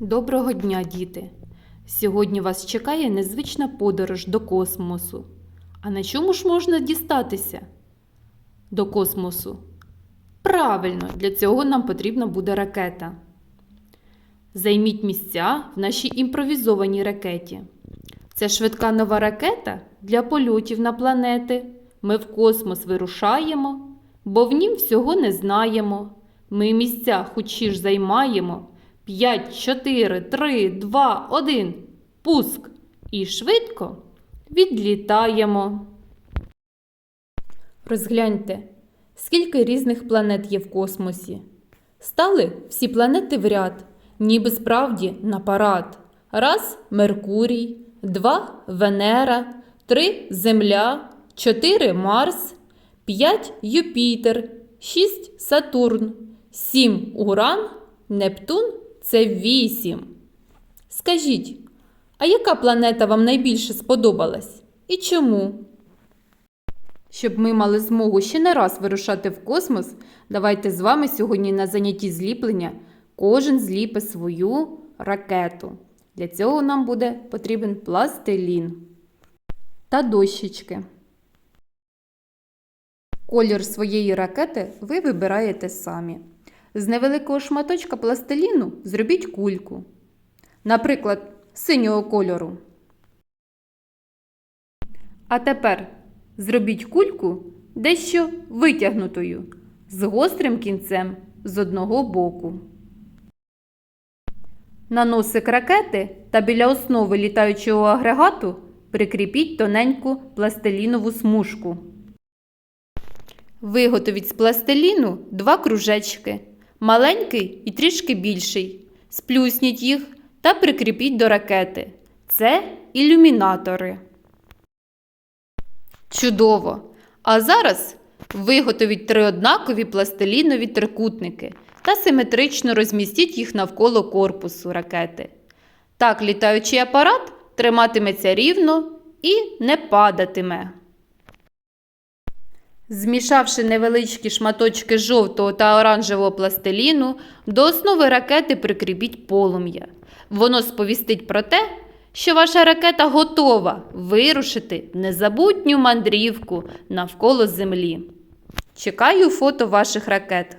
Доброго дня, діти! Сьогодні вас чекає незвична подорож до космосу. А на чому ж можна дістатися до космосу? Правильно, для цього нам потрібна буде ракета. Займіть місця в нашій імпровізованій ракеті. Це швидка нова ракета для польотів на планети. Ми в космос вирушаємо, бо в нім всього не знаємо. Ми місця хучі ж займаємо. 5, 4, 3, 2, 1. Пуск. І швидко відлітаємо. Розгляньте, скільки різних планет є в космосі. Стали всі планети в ряд, ніби справді на парад. Раз Меркурій, два Венера, три Земля, чотири Марс, п'ять Юпітер, шість Сатурн, сім Уран, Нептун це вісім. Скажіть, а яка планета вам найбільше сподобалась? І чому? Щоб ми мали змогу ще не раз вирушати в космос, давайте з вами сьогодні на занятті зліплення кожен зліпе свою ракету. Для цього нам буде потрібен пластилін та дощечки. Колір своєї ракети ви вибираєте самі. З невеликого шматочка пластиліну зробіть кульку. Наприклад, синього кольору. А тепер зробіть кульку дещо витягнутою, з гострим кінцем з одного боку. На носик ракети та біля основи літаючого агрегату прикріпіть тоненьку пластилінову смужку. Виготовіть з пластиліну два кружечки, маленький і трішки більший. Сплюсніть їх та прикріпіть до ракети. Це ілюмінатори. Чудово! А зараз виготовіть три однакові пластилінові трикутники та симетрично розмістіть їх навколо корпусу ракети. Так літаючий апарат триматиметься рівно і не падатиме. Змішавши невеличкі шматочки жовтого та оранжевого пластиліну, до основи ракети прикріпіть полум'я. Воно сповістить про те, що ваша ракета готова вирушити незабутню мандрівку навколо Землі. Чекаю фото ваших ракет.